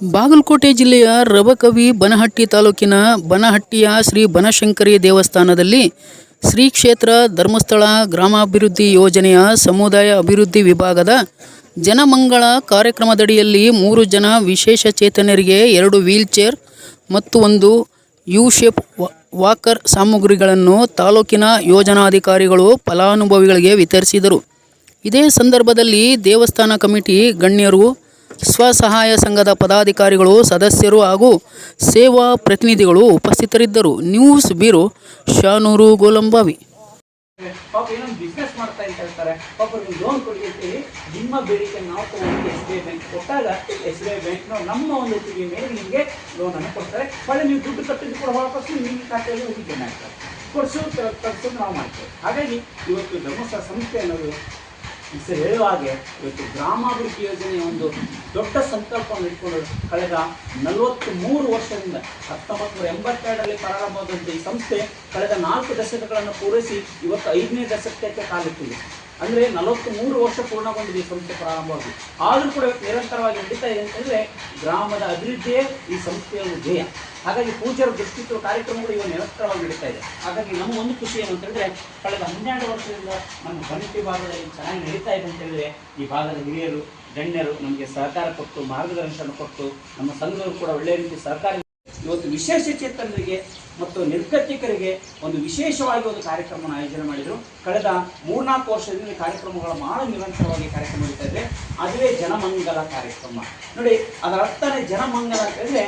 ಬಾಗಲಕೋಟೆ ಜಿಲ್ಲೆಯ ರಬಕವಿ ಬನಹಟ್ಟಿ ತಾಲೂಕಿನ ಬನಹಟ್ಟಿಯ ಶ್ರೀ ಬನಶಂಕರಿ ದೇವಸ್ಥಾನದಲ್ಲಿ ಶ್ರೀ ಕ್ಷೇತ್ರ ಧರ್ಮಸ್ಥಳ ಗ್ರಾಮಾಭಿವೃದ್ಧಿ ಯೋಜನೆಯ ಸಮುದಾಯ ಅಭಿವೃದ್ಧಿ ವಿಭಾಗದ ಜನಮಂಗಳ ಕಾರ್ಯಕ್ರಮದಡಿಯಲ್ಲಿ ಮೂರು ಜನ ವಿಶೇಷ ಚೇತನರಿಗೆ ಎರಡು ವೀಲ್ಚೇರ್ ಮತ್ತು ಒಂದು ಯು ಶೇಪ್ ವಾಕರ್ ಸಾಮಗ್ರಿಗಳನ್ನು ತಾಲೂಕಿನ ಯೋಜನಾಧಿಕಾರಿಗಳು ಫಲಾನುಭವಿಗಳಿಗೆ ವಿತರಿಸಿದರು. ಇದೇ ಸಂದರ್ಭದಲ್ಲಿ ದೇವಸ್ಥಾನ ಕಮಿಟಿ ಗಣ್ಯರು ಸ್ವಸಹಾಯ ಸಂಘದ ಪದಾಧಿಕಾರಿಗಳು, ಸದಸ್ಯರು ಹಾಗೂ ಸೇವಾ ಪ್ರತಿನಿಧಿಗಳು ಉಪಸ್ಥಿತರಿದ್ದರು. News bureau Shanur Golambavi. ಪಾಪ ಕಳಿಸೋದು ನಾವು ಮಾಡ್ತೇವೆ. ಹಾಗಾಗಿ ಇವತ್ತು ಧರ್ಮಸ್ಥಳ ಸಂಸ್ಥೆ ಅನ್ನೋದು ಹೆಸರು ಹೇಳುವ ಹಾಗೆ ಇವತ್ತು ಗ್ರಾಮಾಭಿವೃದ್ಧಿ ಯೋಜನೆಯ ಒಂದು ದೊಡ್ಡ ಸಂಕಲ್ಪವನ್ನು ಇಟ್ಕೊಂಡು ಕಳೆದ ನಲವತ್ತು ಮೂರು ವರ್ಷದಿಂದ ಹತ್ತೊಂಬತ್ತು ನೂರ ಎಂಬತ್ತೆರಡರಲ್ಲಿ ಪ್ರಾರಂಭವಾದಂಥ ಈ ಸಂಸ್ಥೆ ಕಳೆದ ನಾಲ್ಕು ದಶಕಗಳನ್ನು ಪೂರೈಸಿ ಇವತ್ತು ಐದನೇ ದಶಕಕ್ಕೆ ಕಾಲಿಟ್ಟಿದೆ. ಅಂದರೆ ನಲವತ್ತು ಮೂರು ವರ್ಷ ಪೂರ್ಣಗೊಂಡಿದೆ ಈ ಸಂಸ್ಥೆ ಪ್ರಾರಂಭವಾಗಿ. ಆದರೂ ಕೂಡ ನಿರಂತರವಾಗಿ ನಡೀತಾ ಇದೆ ಅಂತಂದರೆ ಗ್ರಾಮದ ಅಭಿವೃದ್ಧಿಯೇ ಈ ಸಂಸ್ಥೆಯ ಧ್ಯೇಯ. ಹಾಗಾಗಿ ಪೂಜ್ಯರ ದೃಷ್ಟಿತ್ವ ಕಾರ್ಯಕ್ರಮಗಳು ಇವಾಗ ನಿರಂತರವಾಗಿ ನಡೀತಾ ಇದೆ. ಹಾಗಾಗಿ ನಮ್ಮ ಒಂದು ಖುಷಿ ಏನು ಅಂತಂದ್ರೆ ಕಳೆದ ಹನ್ನೆರಡು ವರ್ಷದಿಂದ ನಮ್ಮ ಬಂಟಿ ಭಾಗದಲ್ಲಿ ಚೆನ್ನಾಗಿ ನಡೀತಾ ಇದೆ ಅಂತ ಹೇಳಿದ್ರೆ, ಈ ಭಾಗದ ಹಿರಿಯರು, ಗಣ್ಯರು ನಮಗೆ ಸಹಕಾರ ಕೊಟ್ಟು, ಮಾರ್ಗದರ್ಶನ ಕೊಟ್ಟು, ನಮ್ಮ ಸಂಘರು ಕೂಡ ಒಳ್ಳೆಯ ರೀತಿ ಸಹಕಾರ ಇವತ್ತು ವಿಶೇಷ ಚೇತನರಿಗೆ ಮತ್ತು ನಿರ್ಗತಿಕರಿಗೆ ಒಂದು ವಿಶೇಷವಾಗಿ ಒಂದು ಕಾರ್ಯಕ್ರಮವನ್ನು ಆಯೋಜನೆ ಮಾಡಿದರು. ಕಳೆದ ಮೂರ್ನಾಲ್ಕು ವರ್ಷದಿಂದ ಕಾರ್ಯಕ್ರಮಗಳು ಬಹಳ ನಿರಂತರವಾಗಿ ಕಾರ್ಯಕ್ರಮ ನಡೀತಾ ಇದೆ. ಅದುವೇ ಜನಮಂಗಲ ಕಾರ್ಯಕ್ರಮ. ನೋಡಿ, ಅದರ ಅರ್ಥನೇ ಜನಮಂಗಲ ಅಂತ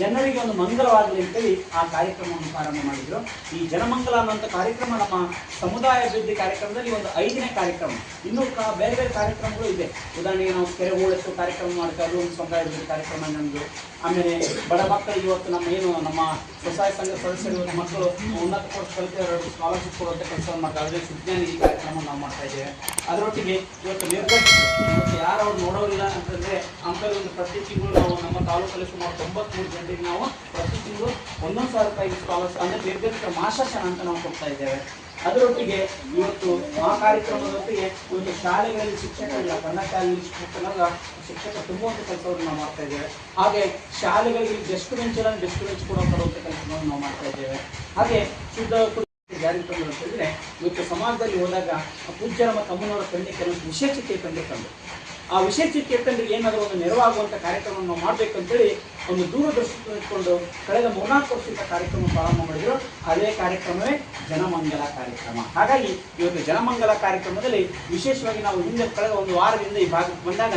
ಜನರಿಗೆ ಒಂದು ಮಂಗಲವಾಗಲಿ ಅಂತೇಳಿ ಆ ಕಾರ್ಯಕ್ರಮವನ್ನು ಪ್ರಾರಂಭ ಮಾಡಿದರು. ಈ ಜನಮಂಗಲ ಅನ್ನುವಂಥ ಕಾರ್ಯಕ್ರಮ ನಮ್ಮ ಸಮುದಾಯ ಅಭಿವೃದ್ಧಿ ಕಾರ್ಯಕ್ರಮದಲ್ಲಿ ಒಂದು ಐದನೇ ಕಾರ್ಯಕ್ರಮ. ಇನ್ನೂ ಬೇರೆ ಬೇರೆ ಕಾರ್ಯಕ್ರಮಗಳು ಇದೆ. ಉದಾಹರಣೆಗೆ ನಾವು ಕೆರೆ ಹೂಳೆತ್ತು ಕಾರ್ಯಕ್ರಮ ಮಾಡ್ತಾ ಅದು ಒಂದು ಸಮುದಾಯ ಅಭಿವೃದ್ಧಿ ಕಾರ್ಯಕ್ರಮ ನಮ್ಮದು ಆಮೇಲೆ ಬಡ ಮಕ್ಕಳಿಗೆ ಇವತ್ತು ನಮ್ಮ ಏನು, ನಮ್ಮ ಸ್ವಸಹಾಯ ಸಂಘ ಸದಸ್ಯರು ಮಕ್ಕಳು ಉನ್ನತ ಕೋರ್ಸ್ ಕಲಿತು ಸ್ಕಾಲರ್ಶಿಪ್ ಕೊಡುವಂಥ ಕೆಲಸವನ್ನು ಮಾಡ್ತಾರೆ ಅದರಲ್ಲಿ ಈ ಕಾರ್ಯಕ್ರಮ ನಾವು ಮಾಡ್ತಾ ಇದ್ದೇವೆ. ಅದರೊಟ್ಟಿಗೆ ಇವತ್ತು ನಿರ್ಗತ ಇವತ್ತು ಯಾರು ಅವ್ರು ನೋಡೋರಿಲ್ಲ ಅಂತಂದರೆ ಅಂಥವ್ರಿಗೆ ಒಂದು ಪ್ರತಿ ತಿಂಗಳು ನಾವು ನಮ್ಮ ತಾಲೂಕಲ್ಲಿ ಸುಮಾರು ತೊಂಬತ್ತ್ಮೂರು ಗಂಟೆಗೆ ನಾವು ಪ್ರತಿ ತಿಂಗಳು ಒಂದೊಂದು ಸಾವಿರ ರೂಪಾಯಿ ಸ್ಕಾಲರ್ಶಿಪ್ ಅಂದರೆ ನಿರ್ಗತಿಕ ಮಾಸಾಶನ ಅಂತ ನಾವು ಕೊಡ್ತಾ ಇದ್ದೇವೆ. ಅದರೊಟ್ಟಿಗೆ ಇವತ್ತು ಆ ಕಾರ್ಯಕ್ರಮದೊಟ್ಟಿಗೆ ಇವತ್ತು ಶಾಲೆಗಳಲ್ಲಿ ಶಿಕ್ಷಕರಿಲ್ಲ ಕನ್ನಡ ಶಾಲೆಯಲ್ಲಿ ಶಿಕ್ಷಕರಾಗ ಶಿಕ್ಷಕ ತುಂಬುವಂಥ ಕೆಲಸವನ್ನು ನಾವು ಮಾಡ್ತಾ ಇದ್ದೇವೆ. ಹಾಗೆ ಶಾಲೆಗಳಿಗೆ ಡೆಸ್ಕ್ ಬೆಂಚ್ ಇಲ್ಲ ಡೆಸ್ಕ್ ಬೆಂಚ್ ಕೂಡ ಕೊಡುವಂಥ ಕೆಲಸವನ್ನು ನಾವು ಮಾಡ್ತಾ ಇದ್ದೇವೆ. ಹಾಗೆ ಶುದ್ಧ ಜಾರಿಗೆ ಜಾರಿ ತಂದು ಅಂತ ಹೇಳಿದ್ರೆ, ಇವತ್ತು ಸಮಾಜದಲ್ಲಿ ಹೋದಾಗ ಪೂಜ್ಯ ಪೂಜ್ಯರ ಮತ್ತು ಅಮ್ಮನವರ ಕಣ್ಣಿಗೆ ಕೆಲವೊಂದು ವಿಶೇಷತೆ ತಂದೆ ತಂದು. ಆ ವಿಶೇಷ ಚೇತನರಿಗೆ ಏನಾದರೂ ಒಂದು ನೆರವಾಗುವಂಥ ಕಾರ್ಯಕ್ರಮವನ್ನು ಮಾಡಬೇಕಂತೇಳಿ ಒಂದು ದೂರದರ್ಶನ ಇಟ್ಕೊಂಡು ಕಳೆದ ಮೂರ್ನಾಲ್ಕು ವರ್ಷದ ಕಾರ್ಯಕ್ರಮ ಪ್ರಾರಂಭ ಮಾಡಿದ್ರು. ಅದೇ ಕಾರ್ಯಕ್ರಮವೇ ಜನಮಂಗಲ ಕಾರ್ಯಕ್ರಮ. ಹಾಗಾಗಿ ಇವತ್ತು ಜನಮಂಗಲ ಕಾರ್ಯಕ್ರಮದಲ್ಲಿ ವಿಶೇಷವಾಗಿ ನಾವು ಹಿಂದೆ ಕಳೆದ ಒಂದು ವಾರದಿಂದ ಈ ಭಾಗಕ್ಕೆ ಬಂದಾಗ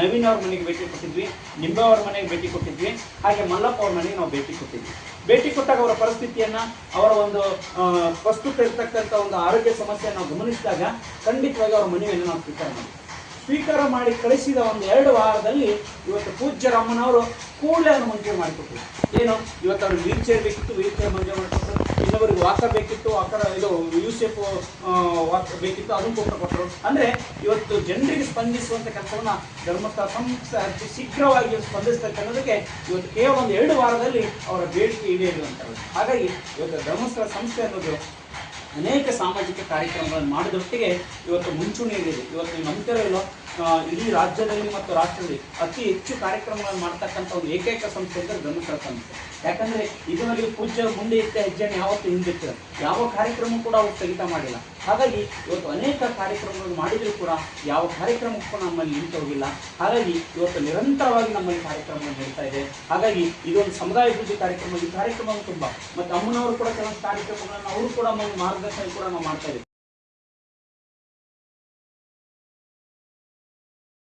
ನವೀನ್ ಅವ್ರ ಮನೆಗೆ ಭೇಟಿ ಕೊಟ್ಟಿದ್ವಿ, ನಿಂಬೆ ಅವ್ರ ಮನೆಗೆ ಭೇಟಿ ಕೊಟ್ಟಿದ್ವಿ, ಹಾಗೆ ಮಲ್ಲಪ್ಪ ಅವ್ರ ಮನೆಗೆ ನಾವು ಭೇಟಿ ಕೊಟ್ಟಿದ್ವಿ. ಭೇಟಿ ಕೊಟ್ಟಾಗ ಅವರ ಪರಿಸ್ಥಿತಿಯನ್ನ, ಅವರ ಒಂದು ಪ್ರಸ್ತುತ ಇರ್ತಕ್ಕಂಥ ಒಂದು ಆರೋಗ್ಯ ಸಮಸ್ಯೆಯನ್ನು ನಾವು ಗಮನಿಸಿದಾಗ ಖಂಡಿತವಾಗಿ ಅವರ ಮನೆಯನ್ನು ನಾವು ಸ್ವೀಕಾರ ಮಾಡಿದ್ವಿ. ಸ್ವೀಕಾರ ಮಾಡಿ ಕಳಿಸಿದ ಒಂದು ಎರಡು ವಾರದಲ್ಲಿ ಇವತ್ತು ಪೂಜ್ಯ ರಮ್ಮನವರು ಕೂಡಲೇ ಅವನು ಮಂಜೂರು ಮಾಡಿಕೊಟ್ರು ಏನು ಇವತ್ತು ಅವ್ರಿಗೆ ವೀಲ್ ಚೇರ್ ಬೇಕಿತ್ತು ವೀಲ್ ಚೇರ್ ಮಂಜೂರು ಮಾಡಿಕೊಟ್ರು. ಇನ್ನೊಬ್ಬರಿಗೆ ವಾಕರ್ ಬೇಕಿತ್ತು ವಾಕರ್ ಇದು ಯೂಸೆಫ್ ವಾಕ್ ಬೇಕಿತ್ತು, ಅದನ್ನು ಕೂಡ ಕೊಟ್ಟರು ಅಂದರೆ ಇವತ್ತು ಜನರಿಗೆ ಸ್ಪಂದಿಸುವಂಥ ಕೆಲಸವನ್ನು ಧರ್ಮಸ್ಥಳ ಸಂಸ್ಥೆ ಅತಿ ಶೀಘ್ರವಾಗಿ ಸ್ಪಂದಿಸ್ತಕ್ಕನ್ನೋದಕ್ಕೆ ಇವತ್ತು ಕೇವಲ ಒಂದು ಎರಡು ವಾರದಲ್ಲಿ ಅವರ ಬೇಡಿಕೆ ಈಡೇರುವಂಥದ್ದು ಹಾಗಾಗಿ ಇವತ್ತು ಧರ್ಮಸ್ಥಳ ಸಂಸ್ಥೆ ಅನ್ನೋದು ಅನೇಕ ಸಾಮಾಜಿಕ ಕಾರ್ಯಕ್ರಮಗಳನ್ನು ಮಾಡಿದೊಟ್ಟಿಗೆ ಇವತ್ತು ಮುಂಚೂಣಿಯಲ್ಲಿದೆ. ಇವತ್ತು ನೀವು ನಂಬ್ತಿರೋ ಇಲ್ಲೋ ಇಡೀ ರಾಜ್ಯದಲ್ಲಿ ಮತ್ತು ರಾಷ್ಟ್ರದಲ್ಲಿ ಅತಿ ಹೆಚ್ಚು ಕಾರ್ಯಕ್ರಮಗಳನ್ನು ಮಾಡ್ತಕ್ಕಂಥ ಒಂದು ಏಕೈಕ ಸಂಸ್ಥೆ ಅಂದರೆ ಧರ್ಮಸ್ಥಳ ಸಂಸ್ಥೆ. ಯಾಕಂದರೆ ಇದರಲ್ಲಿ ಪೂಜ್ಯ ಮುಂದೆ ಇತ್ತ ಹೆಜ್ಜೆನ ಯಾವತ್ತೂ ಹಿಂದಿಟ್ಟಿಲ್ಲ ಯಾವ ಕಾರ್ಯಕ್ರಮ ಕೂಡ ಅವರು ಸ್ಥಗಿತ ಮಾಡಿಲ್ಲ. ಹಾಗಾಗಿ ಇವತ್ತು ಅನೇಕ ಕಾರ್ಯಕ್ರಮಗಳನ್ನು ಮಾಡಿದರೂ ಕೂಡ ಯಾವ ಕಾರ್ಯಕ್ರಮಕ್ಕೂ ನಮ್ಮಲ್ಲಿ ನಿಂತು ಹೋಗಿಲ್ಲ. ಹಾಗಾಗಿ ಇವತ್ತು ನಿರಂತರವಾಗಿ ನಮ್ಮಲ್ಲಿ ಕಾರ್ಯಕ್ರಮ ನಡೀತಾ ಇದೆ. ಹಾಗಾಗಿ ಇದೊಂದು ಸಮುದಾಯ ಅಭಿವೃದ್ಧಿ ಕಾರ್ಯಕ್ರಮ. ಈ ಕಾರ್ಯಕ್ರಮ ತುಂಬ. ಮತ್ತು ಅಮ್ಮನವರು ಕೂಡ ಕೆಲವೊಂದು ಕಾರ್ಯಕ್ರಮಗಳನ್ನು ಅವರು ಕೂಡ ನಮ್ಮ ಮಾರ್ಗದರ್ಶನ ಕೂಡ ನಾವು ಮಾಡ್ತಾ